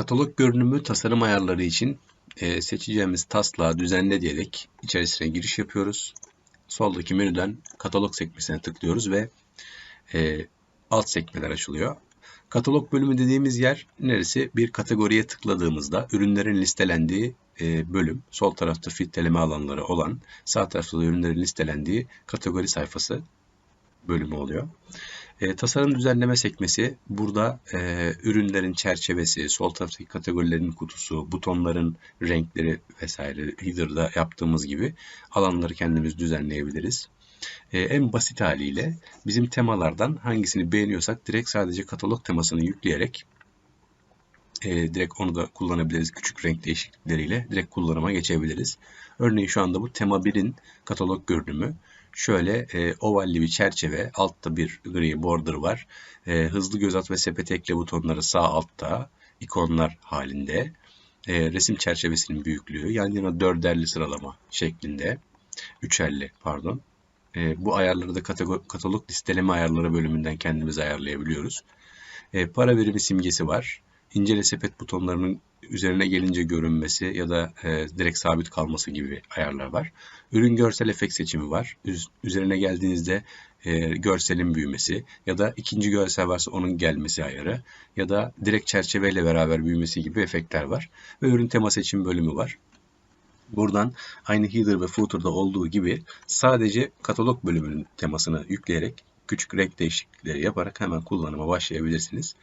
Katalog görünümü tasarım ayarları için e, seçeceğimiz taslağı düzenle diyerek içerisine giriş yapıyoruz. Soldaki menüden katalog sekmesine tıklıyoruz ve e, alt sekmeler açılıyor. Katalog bölümü dediğimiz yer neresi? Bir kategoriye tıkladığımızda ürünlerin listelendiği e, bölüm. Sol tarafta filtreleme alanları olan, sağ tarafta da ürünlerin listelendiği kategori sayfası bölümü oluyor. E, tasarım düzenleme sekmesi burada e, ürünlerin çerçevesi, sol taraftaki kategorilerin kutusu, butonların renkleri vesaire header'da yaptığımız gibi alanları kendimiz düzenleyebiliriz. E, en basit haliyle bizim temalardan hangisini beğeniyorsak direkt sadece katalog temasını yükleyerek e, direkt onu da kullanabiliriz. Küçük renk değişiklikleriyle direkt kullanıma geçebiliriz. Örneğin şu anda bu tema 1'in katalog görünümü. Şöyle e, ovalli bir çerçeve, altta bir gri border var. E, hızlı göz at ve sepet ekle butonları sağ altta, ikonlar halinde. E, resim çerçevesinin büyüklüğü, yan yana dörderli sıralama şeklinde. Üçerli pardon. E, bu ayarları da katalog listeleme ayarları bölümünden kendimiz ayarlayabiliyoruz. E, para birimi simgesi var. İncele sepet butonlarının üzerine gelince görünmesi ya da e, direkt sabit kalması gibi ayarlar var. Ürün görsel efekt seçimi var. Üz üzerine geldiğinizde e, görselin büyümesi ya da ikinci görsel varsa onun gelmesi ayarı ya da direkt çerçeveyle beraber büyümesi gibi efektler var. Ve ürün tema seçim bölümü var. Buradan aynı header ve footer'da olduğu gibi sadece katalog bölümünün temasını yükleyerek küçük renk değişiklikleri yaparak hemen kullanıma başlayabilirsiniz.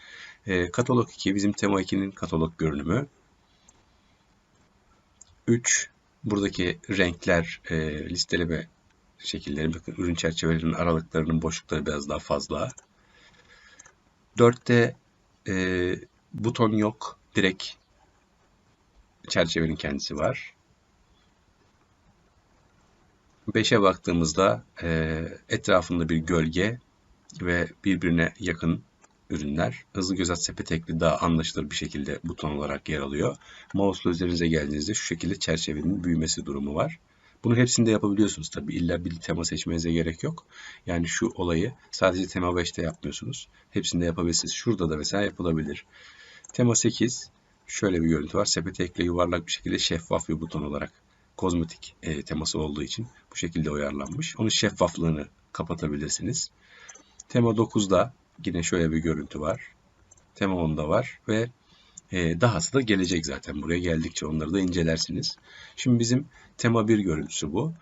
E, katalog 2 bizim tema 2'nin katalog görünümü. 3 buradaki renkler e, listeleme şekilleri bakın ürün çerçevelerinin aralıklarının boşlukları biraz daha fazla. 4'te e, buton yok. Direkt çerçevenin kendisi var. 5'e baktığımızda e, etrafında bir gölge ve birbirine yakın ürünler. Hızlı göz sepet ekli daha anlaşılır bir şekilde buton olarak yer alıyor. Mouse'la üzerinize geldiğinizde şu şekilde çerçevenin büyümesi durumu var. Bunu hepsinde yapabiliyorsunuz tabi. İlla bir tema seçmenize gerek yok. Yani şu olayı sadece tema 5'te yapmıyorsunuz. Hepsinde yapabilirsiniz. Şurada da mesela yapılabilir. Tema 8 şöyle bir görüntü var. Sepet ekle yuvarlak bir şekilde şeffaf bir buton olarak kozmetik e, teması olduğu için bu şekilde uyarlanmış. Onun şeffaflığını kapatabilirsiniz. Tema 9'da yine şöyle bir görüntü var. Tema 10'da var ve e, dahası da gelecek zaten. Buraya geldikçe onları da incelersiniz. Şimdi bizim tema 1 görüntüsü bu.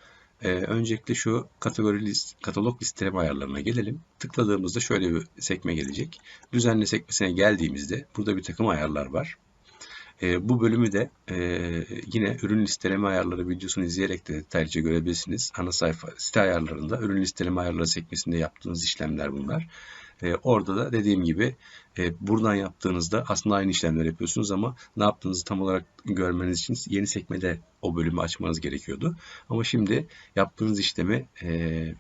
E, öncelikle şu kategori list, katalog listeleme ayarlarına gelelim. Tıkladığımızda şöyle bir sekme gelecek. Düzenli sekmesine geldiğimizde burada bir takım ayarlar var. E, bu bölümü de e, yine ürün listeleme ayarları videosunu izleyerek de detaylıca görebilirsiniz. Ana sayfa site ayarlarında ürün listeleme ayarları sekmesinde yaptığınız işlemler bunlar. E, orada da dediğim gibi e, buradan yaptığınızda aslında aynı işlemler yapıyorsunuz ama ne yaptığınızı tam olarak görmeniz için yeni sekmede o bölümü açmanız gerekiyordu. Ama şimdi yaptığınız işlemi e,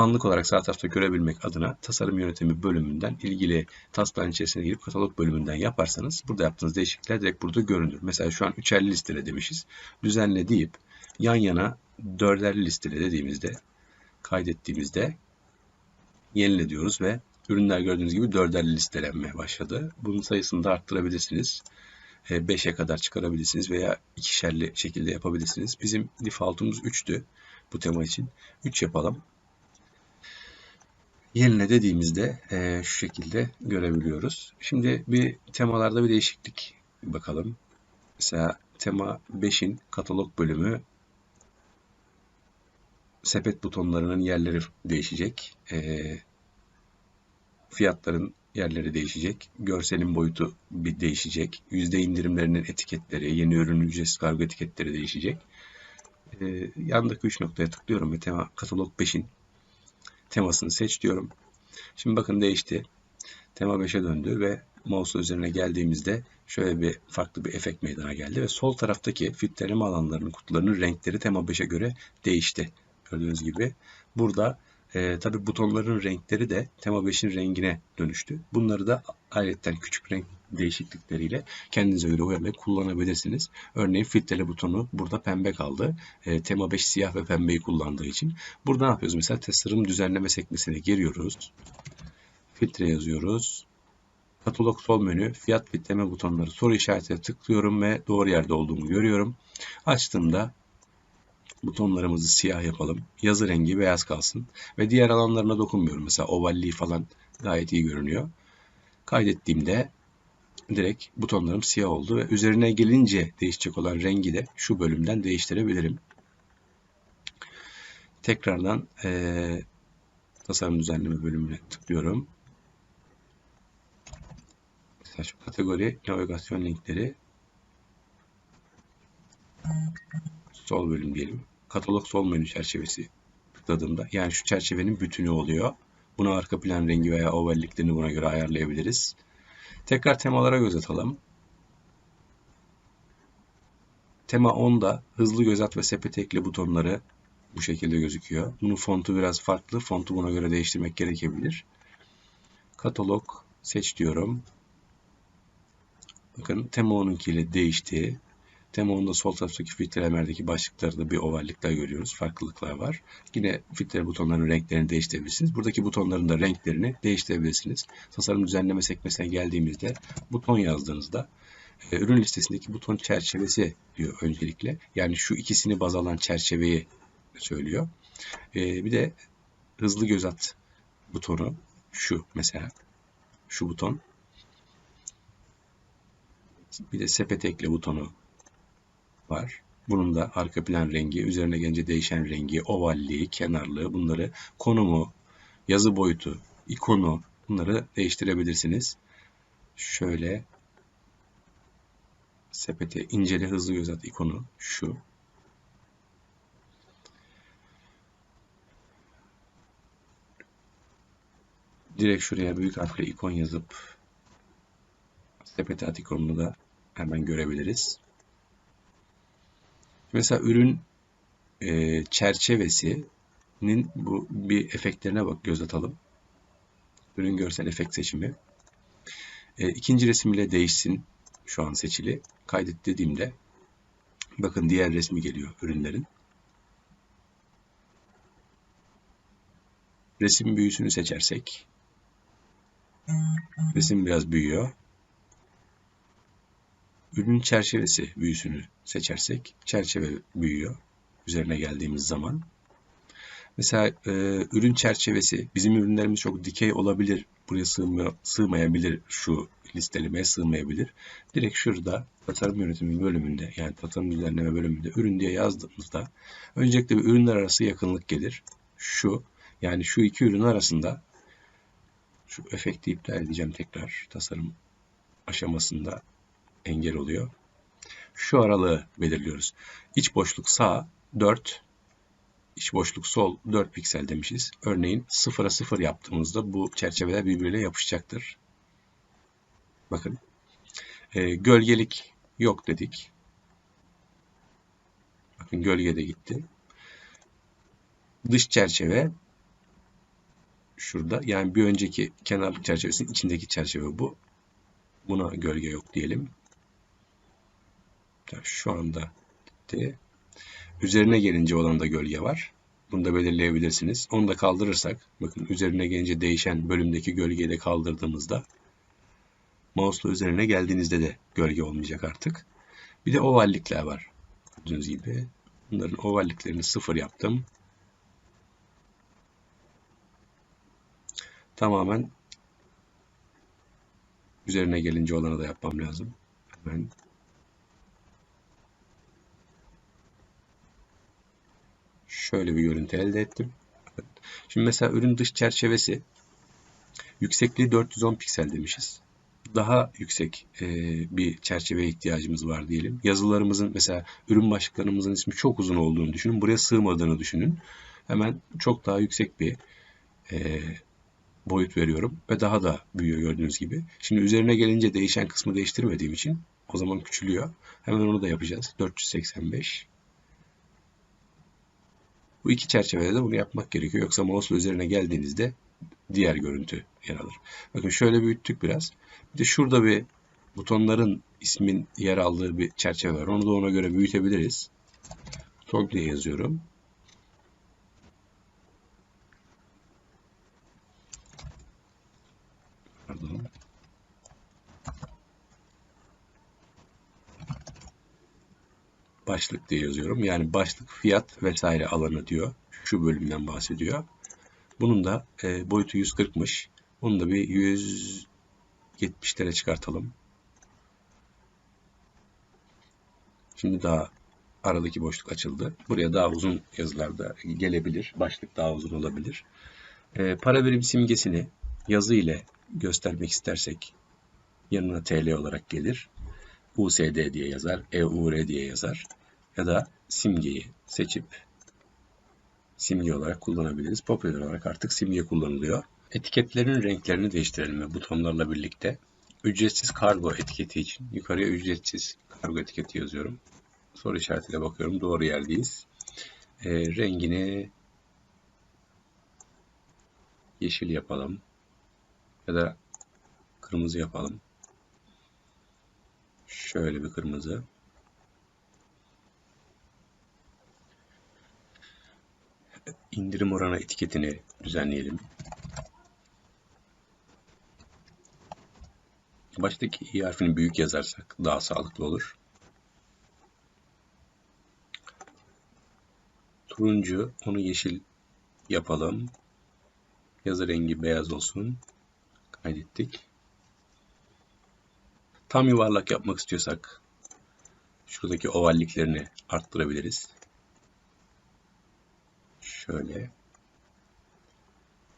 anlık olarak sağ tarafta görebilmek adına tasarım yönetimi bölümünden ilgili taskların içerisine girip katalog bölümünden yaparsanız burada yaptığınız değişiklikler direkt burada görünür. Mesela şu an üçerli listele demişiz. Düzenle deyip yan yana dörderli listele dediğimizde kaydettiğimizde yenile diyoruz ve ürünler gördüğünüz gibi dörderli listelenmeye başladı. Bunun sayısını da arttırabilirsiniz. 5'e kadar çıkarabilirsiniz veya ikişerli şekilde yapabilirsiniz. Bizim defaultumuz 3'tü bu tema için. 3 yapalım. Yenile dediğimizde e, şu şekilde görebiliyoruz. Şimdi bir temalarda bir değişiklik bakalım. Mesela tema 5'in katalog bölümü sepet butonlarının yerleri değişecek. E, fiyatların yerleri değişecek. Görselin boyutu bir değişecek. Yüzde indirimlerinin etiketleri, yeni ürün ücretsiz kargo etiketleri değişecek. E, yandaki 3 noktaya tıklıyorum ve tema katalog 5'in temasını seç diyorum. Şimdi bakın değişti. Tema 5'e döndü ve mouse üzerine geldiğimizde şöyle bir farklı bir efekt meydana geldi ve sol taraftaki filtreleme alanlarının kutularının renkleri tema 5'e göre değişti. Gördüğünüz gibi burada e, tabi butonların renkleri de tema 5'in rengine dönüştü. Bunları da ayrıca küçük renk değişiklikleriyle kendinize göre uyarlayıp kullanabilirsiniz. Örneğin filtrele butonu burada pembe kaldı. E, tema 5 siyah ve pembeyi kullandığı için. Burada ne yapıyoruz? Mesela tasarım düzenleme sekmesine giriyoruz. Filtre yazıyoruz. Katalog sol menü, fiyat bitleme butonları, soru işaretine tıklıyorum ve doğru yerde olduğumu görüyorum. Açtığımda butonlarımızı siyah yapalım. Yazı rengi beyaz kalsın. Ve diğer alanlarına dokunmuyorum. Mesela ovalliği falan gayet iyi görünüyor. Kaydettiğimde direkt butonlarım siyah oldu ve üzerine gelince değişecek olan rengi de şu bölümden değiştirebilirim. Tekrardan e, tasarım düzenleme bölümüne tıklıyorum. Mesela şu kategori navigasyon linkleri sol bölüm diyelim. Katalog sol menü çerçevesi tıkladığımda yani şu çerçevenin bütünü oluyor. Buna arka plan rengi veya ovalliklerini buna göre ayarlayabiliriz. Tekrar temalara göz atalım. Tema 10'da hızlı göz at ve sepet ekle butonları bu şekilde gözüküyor. Bunun fontu biraz farklı. Fontu buna göre değiştirmek gerekebilir. Katalog seç diyorum. Bakın tema 10'unki ile değişti. 10'da sol taraftaki filtrelemerdeki başlıklarda bir ovallikler görüyoruz. Farklılıklar var. Yine filtre butonlarının renklerini değiştirebilirsiniz. Buradaki butonların da renklerini değiştirebilirsiniz. Tasarım düzenleme sekmesine geldiğimizde buton yazdığınızda e, ürün listesindeki buton çerçevesi diyor öncelikle. Yani şu ikisini baz alan çerçeveyi söylüyor. E, bir de hızlı göz at butonu şu mesela şu buton. Bir de sepet ekle butonu var. Bunun da arka plan rengi, üzerine gelince değişen rengi, ovalliği, kenarlığı, bunları konumu, yazı boyutu, ikonu bunları değiştirebilirsiniz. Şöyle sepete incele hızlı göz at ikonu şu. Direkt şuraya büyük harfle ikon yazıp sepete at ikonunu da hemen görebiliriz. Mesela ürün e, çerçevesinin bu bir efektlerine bak göz atalım. Ürün görsel efekt seçimi. E, ikinci resim ile değişsin. Şu an seçili. Kaydet dediğimde bakın diğer resmi geliyor ürünlerin. Resim büyüsünü seçersek resim biraz büyüyor ürün çerçevesi büyüsünü seçersek çerçeve büyüyor üzerine geldiğimiz zaman. Mesela e, ürün çerçevesi bizim ürünlerimiz çok dikey olabilir. Buraya sığmıyor, sığmayabilir şu listelemeye sığmayabilir. Direkt şurada tasarım yönetimi bölümünde yani tasarım düzenleme bölümünde ürün diye yazdığımızda öncelikle bir ürünler arası yakınlık gelir. Şu yani şu iki ürün arasında şu efekti iptal edeceğim tekrar tasarım aşamasında engel oluyor. Şu aralığı belirliyoruz. İç boşluk sağ 4, iç boşluk sol 4 piksel demişiz. Örneğin 0'a 0 yaptığımızda bu çerçeveler birbirine yapışacaktır. Bakın. E, gölgelik yok dedik. Bakın gölge de gitti. Dış çerçeve şurada. Yani bir önceki kenarlık çerçevesinin içindeki çerçeve bu. Buna gölge yok diyelim şu anda de üzerine gelince olan da gölge var. Bunu da belirleyebilirsiniz. Onu da kaldırırsak, bakın üzerine gelince değişen bölümdeki gölgeyi de kaldırdığımızda mouse'la üzerine geldiğinizde de gölge olmayacak artık. Bir de ovallikler var. Gördüğünüz gibi. Bunların ovalliklerini sıfır yaptım. Tamamen üzerine gelince olanı da yapmam lazım. Hemen şöyle bir görüntü elde ettim. Şimdi mesela ürün dış çerçevesi yüksekliği 410 piksel demişiz. Daha yüksek e, bir çerçeveye ihtiyacımız var diyelim. Yazılarımızın mesela ürün başlıklarımızın ismi çok uzun olduğunu düşünün. Buraya sığmadığını düşünün. Hemen çok daha yüksek bir e, boyut veriyorum ve daha da büyüyor gördüğünüz gibi. Şimdi üzerine gelince değişen kısmı değiştirmediğim için o zaman küçülüyor. Hemen onu da yapacağız. 485 bu iki çerçevede de bunu yapmak gerekiyor. Yoksa mouse üzerine geldiğinizde diğer görüntü yer alır. Bakın şöyle büyüttük biraz. Bir de şurada bir butonların ismin yer aldığı bir çerçeve var. Onu da ona göre büyütebiliriz. Diye yazıyorum. Başlık diye yazıyorum. Yani başlık, fiyat vesaire alanı diyor. Şu bölümden bahsediyor. Bunun da e, boyutu 140'mış. Bunu da bir 170'lere çıkartalım. Şimdi daha aradaki boşluk açıldı. Buraya daha uzun yazılar da gelebilir. Başlık daha uzun olabilir. E, para birim simgesini yazı ile göstermek istersek yanına TL olarak gelir. USD diye yazar, EUR diye yazar. Ya da simgeyi seçip simge olarak kullanabiliriz. Popüler olarak artık simge kullanılıyor. Etiketlerin renklerini değiştirelim ve butonlarla birlikte. Ücretsiz kargo etiketi için yukarıya ücretsiz kargo etiketi yazıyorum. Soru işaretiyle bakıyorum. Doğru yerdeyiz. E, rengini yeşil yapalım. Ya da kırmızı yapalım. Şöyle bir kırmızı. İndirim oranı etiketini düzenleyelim. Baştaki i harfini büyük yazarsak daha sağlıklı olur. Turuncu, onu yeşil yapalım. Yazı rengi beyaz olsun. Kaydettik. Tam yuvarlak yapmak istiyorsak şuradaki ovalliklerini arttırabiliriz. Şöyle.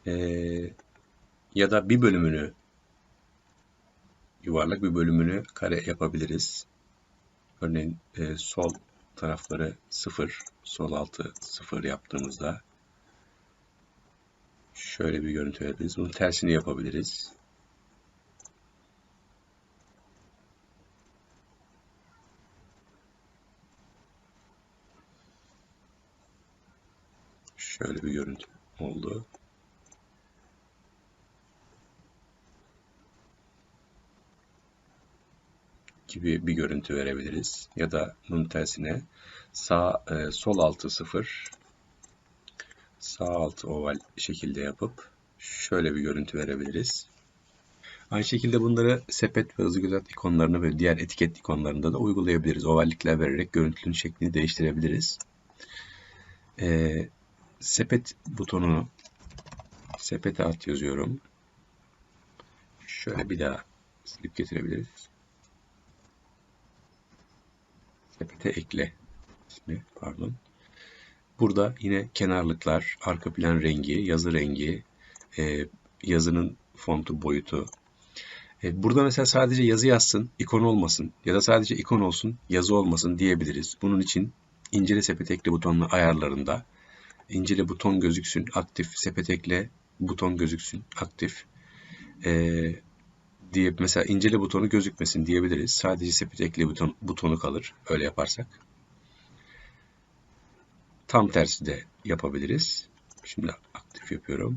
Ee, ya da bir bölümünü yuvarlak bir bölümünü kare yapabiliriz. Örneğin e, sol tarafları 0, sol altı 0 yaptığımızda şöyle bir görüntü verebiliriz. Bunun tersini yapabiliriz. Şöyle bir görüntü oldu. gibi bir görüntü verebiliriz. Ya da bunun tersine sağ e, sol altı sıfır sağ altı oval şekilde yapıp şöyle bir görüntü verebiliriz. Aynı şekilde bunları sepet ve hızlı gözetme ikonlarını ve diğer etiket ikonlarında da uygulayabiliriz. Ovallikler vererek görüntünün şeklini değiştirebiliriz. Ee, sepet butonunu sepete at yazıyorum. Şöyle bir daha silip getirebiliriz. Sepete ekle ismi pardon. Burada yine kenarlıklar, arka plan rengi, yazı rengi, e, yazının fontu boyutu. E, burada mesela sadece yazı yazsın, ikon olmasın ya da sadece ikon olsun, yazı olmasın diyebiliriz. Bunun için incele sepet ekle butonlu ayarlarında incele buton gözüksün aktif, sepet ekle buton gözüksün aktif ee, diye mesela incele butonu gözükmesin diyebiliriz. Sadece sepet ekle buton, butonu kalır öyle yaparsak. Tam tersi de yapabiliriz. Şimdi aktif yapıyorum.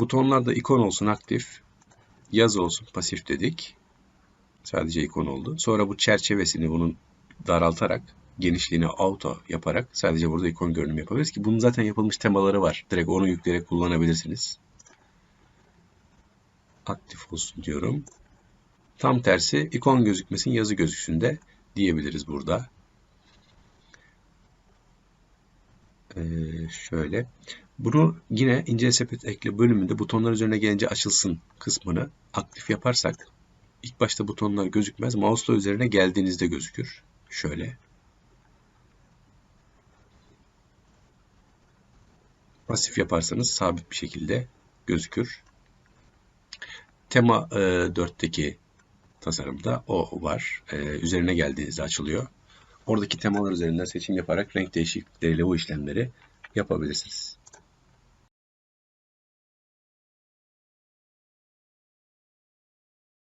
Butonlarda ikon olsun aktif, yaz olsun pasif dedik. Sadece ikon oldu. Sonra bu çerçevesini bunun daraltarak genişliğini auto yaparak sadece burada ikon görünümü yapabiliriz ki bunun zaten yapılmış temaları var. Direkt onu yükleyerek kullanabilirsiniz. Aktif olsun diyorum. Tam tersi ikon gözükmesin yazı gözüksün de diyebiliriz burada. Ee, şöyle. Bunu yine ince sepet ekle bölümünde butonlar üzerine gelince açılsın kısmını aktif yaparsak ilk başta butonlar gözükmez. Mouse'la üzerine geldiğinizde gözükür. Şöyle. Pasif yaparsanız sabit bir şekilde gözükür. Tema e, 4'teki tasarımda o var. E, üzerine geldiğinizde açılıyor. Oradaki temalar üzerinden seçim yaparak renk değişiklikleriyle bu işlemleri yapabilirsiniz.